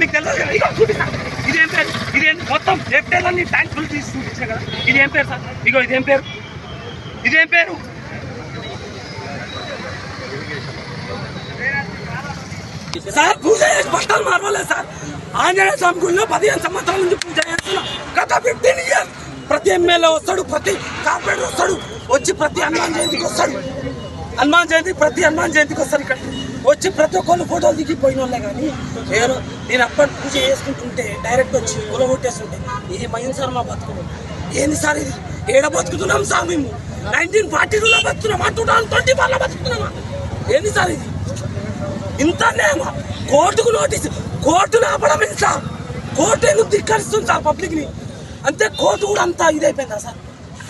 మీకు తెలియదు కదా ఇగో చూపిస్తా. ఇదేం పేరు? ఇదేం మొత్తం లెఫ్ట్ ట్యాంక్ ఫుల్ తీసి చూపించా కదా. ఇదేం పేరు సార్? ఇగో ఇదేం పేరు? ఇదేం పేరు? సార్ పూజ చేసి బట్టలు మార్వలేదు సార్. ఆంజనేయ స్వామి గుళ్ళో పదిహేను సంవత్సరాల నుంచి పూజ చేస్తున్నా. గత ఫిఫ్టీన్ ఇయర్స్ ప్రతి ఎమ్మెల్యే వస్తాడు ప్రతి కార్పొరేటర్ వస్తాడు వచ్చి ప్రతి హనుమాన్ జయంతికి వస్తాడు. హనుమాన్ జయంతి ప్రతి హనుమాన్ జయంతికి వస్తాడు ఇక్కడ. వచ్చి ప్రతి ఒక్కళ్ళు ఫోటోలు దిగి పోయిన వాళ్ళే కానీ నేను నేను అప్పటి పూజ చేసుకుంటుంటే డైరెక్ట్ వచ్చి కొలగొట్టేస్తుంటే ఏమైంది సార్ మా బతుకులు ఏంది సార్ ఇది? ఏడ బతుకుతున్నాం సార్ మేము? నైన్టీన్ ఫార్టీ టూలో బతుకుతున్నామా టూ థౌసండ్ ట్వంటీ ఫోర్లో బతుకుతున్నామా ఏంది సార్ ఇది? ఇంత నేమా కోర్టుకు నోటీసు కోర్టును ఆపడం ఇంత కోర్టు ఎందుకు ధిక్కరిస్తుంది సార్ పబ్లిక్ని అంతే కోర్టు కూడా అంతా ఇదైపోయిందా సార్?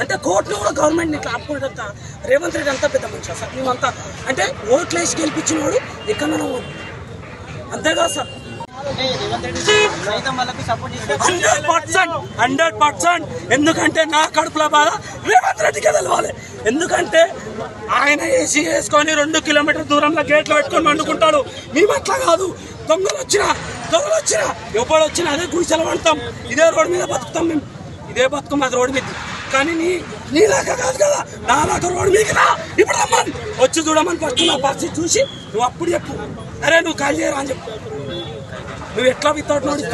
అంటే కోర్టును కూడా గవర్నమెంట్ ఇట్లా ఆపుకునేటంత రేవంత్ రెడ్డి అంతా పెద్ద మనిషి సార్. మేమంతా అంటే ఓట్లు వేసి గెలిపించిన వాడు ఎక్కడ అంతే కదా sir. Hundred percent hundred percent. ఎందుకంటే నా కడుపులో బాధ రేవంత్ రెడ్డికే తెలవాలి. ఎందుకంటే ఆయన ఏసీ వేసుకొని రెండు కిలోమీటర్ దూరంలో గేట్లు పెట్టుకొని వండుకుంటాడు మేము అట్లా కాదు. దొంగలు వచ్చినా దొంగలు వచ్చినా ఎవరు వచ్చినా అదే గుడిసెల పడతాం. ఇదే రోడ్డు మీద బతుకుతాం మేము. ఇదే బతుకం అది రోడ్డు మీద. కానీ నీ నీ నీలాగా కాదు కదా. నాలాగా రోడ్డు మీకు రా. ఇప్పుడు రమ్మని. వచ్చి చూడమని ఫస్ట్ నా పరిస్థితి చూసి నువ్వు అప్పుడు చెప్పు. అరే నువ్వు కాల్ చేయరా అని చెప్పు. నువ్వు ఎట్లా వితౌట్ నోటీస్